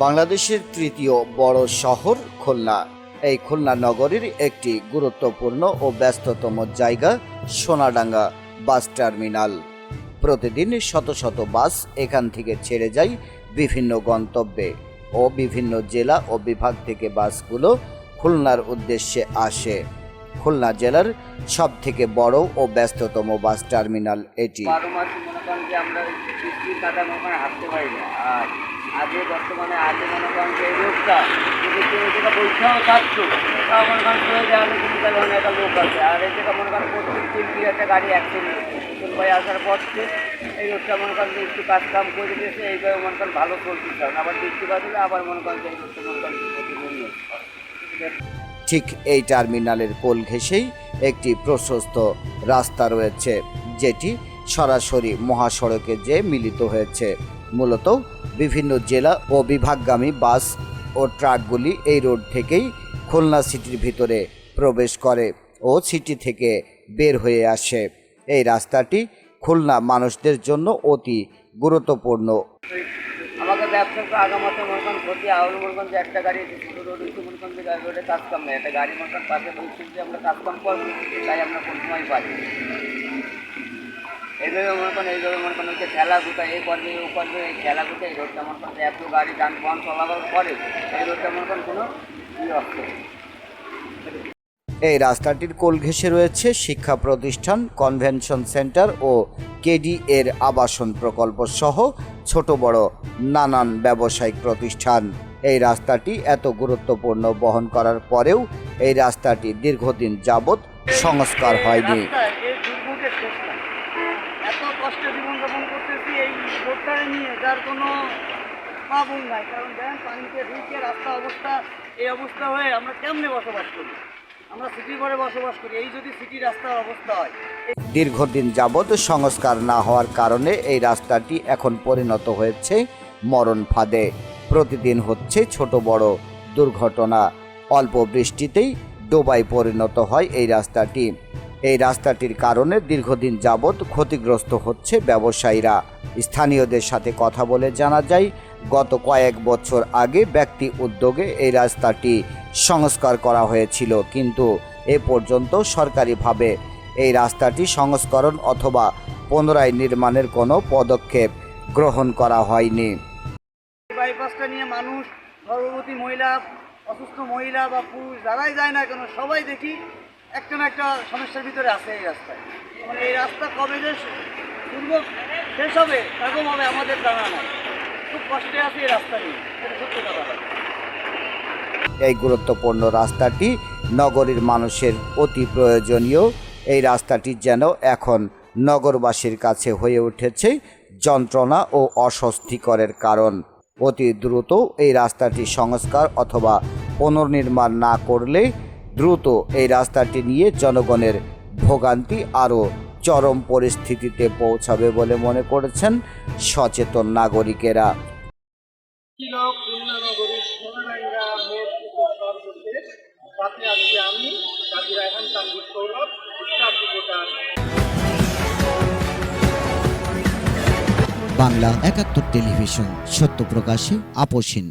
বাংলাদেশের তৃতীয় বড় শহর খুলনা। এই খুলনা নগরীর একটি গুরুত্বপূর্ণ ও ব্যস্ততম জায়গা সোনাডাঙ্গা বাস টার্মিনাল। প্রতিদিন শত শত বাস এখান থেকে ছেড়ে যায় বিভিন্ন গন্তব্যে ও বিভিন্ন জেলা ও বিভাগ থেকে বাসগুলো খুলনার উদ্দেশ্যে আসে। খুলনা জেলার সব থেকে বড় ও ব্যস্ততম বাস টার্মিনাল এটি। আমরা আগে বর্তমানে আগে মনে করেন যে এই রোগটা যদি কেউ যেটা বৈঠাও থাকতো তা মনে করেন কিন্তু ধরনের একটা লোক আছে। আর এই যেটা মনে করেন প্রত্যেক কি একটা গাড়ি অ্যাক্সিডেন্ট ভাই আসার পর এই রোগটা মনে করেন একটু কাজ কাম করে দিয়েছে এইভাবে মনে করেন ভালো চলতে চান আবার বৃষ্টি বাদলে আবার মনে করেন যে এই রোগটা মনে করেন ঠিক এই টার্মিনালের কোল ঘেঁষেই একটি প্রশস্ত রাস্তা রয়েছে, যেটি সরাসরি মহাসড়কে যে মিলিত হয়েছে। মূলত বিভিন্ন জেলা ও বিভাগগামী বাস ও ট্রাকগুলি এই রোড থেকেই খুলনা সিটির ভিতরে প্রবেশ করে ও সিটি থেকে বের হয়ে আসে। এই রাস্তাটি খুলনা মানুষদের জন্য অতি গুরুত্বপূর্ণ। আমাকে ব্যবসার তো আগামাতে মনে করেন ক্ষতি মনে করেন যে একটা গাড়ি রোড মনে করেন যে গাড়ি রোডে কাজ একটা গাড়ি মনে করেন পাশে বলছি যে আমরা কাজ করব, তাই আমরা কোন সময় এইভাবে মনে করেন, এইভাবে মনে করেন হচ্ছে খেলা গুটা এই করবে ও করবে এই খেলা গুটা এই রোডটা মনে করেন, এত গাড়ি যানবাহন চলাচল করে, এই রোডটা মনে করেন কোনো ইয়ে হচ্ছে এই রাস্তাটির কোল ঘেঁষে রয়েছে শিক্ষা প্রতিষ্ঠান, কনভেনশন সেন্টার ও কেডি এর আবাসন প্রকল্প সহ ছোট বড় নানান ব্যবসায়িক প্রতিষ্ঠান। এই রাস্তাটি এত গুরুত্বপূর্ণ বহন করার পরেও এই রাস্তাটি দীর্ঘদিন যাবৎ সংস্কার হয়নি রাস্তায় এই দুর্ভোগের শেষ নাই এত কষ্টে জীবনযাপন করতেছি এই রোডটারে নিয়ে যার কোনো পাবন নাই। কারণ দেখেন পানিতে ঢুকে রাস্তা অবস্থা, এই অবস্থা হয়ে আমরা কেমনে বসবাস করি? আমরা সিটি ঘরে বসবাস করি। এই যদি সিটি রাস্তার অবস্থা হয় দীর্ঘদিন যাবৎ সংস্কার না হওয়ার কারণে এই রাস্তাটি এখন পরিণত হয়েছে মরণ ফাঁদে। প্রতিদিন হচ্ছে ছোট বড় দুর্ঘটনা। অল্প বৃষ্টিতেই ডোবায় পরিণত হয় এই রাস্তাটি। এই রাস্তাটির কারণে দীর্ঘদিন যাবৎ ক্ষতিগ্রস্ত হচ্ছে ব্যবসায়ীরা। স্থানীয়দের সাথে কথা বলে জানা যায়, গত কয়েক বছর আগে ব্যক্তি উদ্যোগে এই রাস্তাটি সংস্কার করা হয়েছিল, কিন্তু এ পর্যন্ত সরকারিভাবে এই রাস্তাটি সংস্করণ অথবা পুনরায় নির্মাণের কোনো পদক্ষেপ গ্রহণ করা হয়নি। বাইপাসটা নিয়ে মানুষ গর্ভবতী মহিলা, অসুস্থ মহিলা বা পুরুষ যারাই যায় না কেন, সবাই দেখি একটা না একটা সমস্যার ভিতরে আছে এই রাস্তায়। মানে এই রাস্তা কবে যে দুর্ভোগ শেষ হবে, এরকম হবে আমাদের জানা নাই। খুব কষ্টে আছে এই রাস্তা নিয়ে, এটা সত্যি কথা। এই গুরুত্বপূর্ণ রাস্তাটি নগরীর মানুষের অতি প্রয়োজনীয়। এই রাস্তাটি যেন এখন নগরবাসীর কাছে হয়ে উঠেছে যন্ত্রণা ও অস্বস্তিকরের কারণ। অতি দ্রুত এই রাস্তাটি সংস্কার অথবা পুনর্নির্মাণ না করলে দ্রুত এই রাস্তাটি নিয়ে জনগণের ভোগান্তি আরও চরম পরিস্থিতিতে পৌঁছাবে বলে মনে করেছেন সচেতন নাগরিকেরা। বাংলা একাত্তর টেলিভিশন, সত্য প্রকাশে আপোষহীন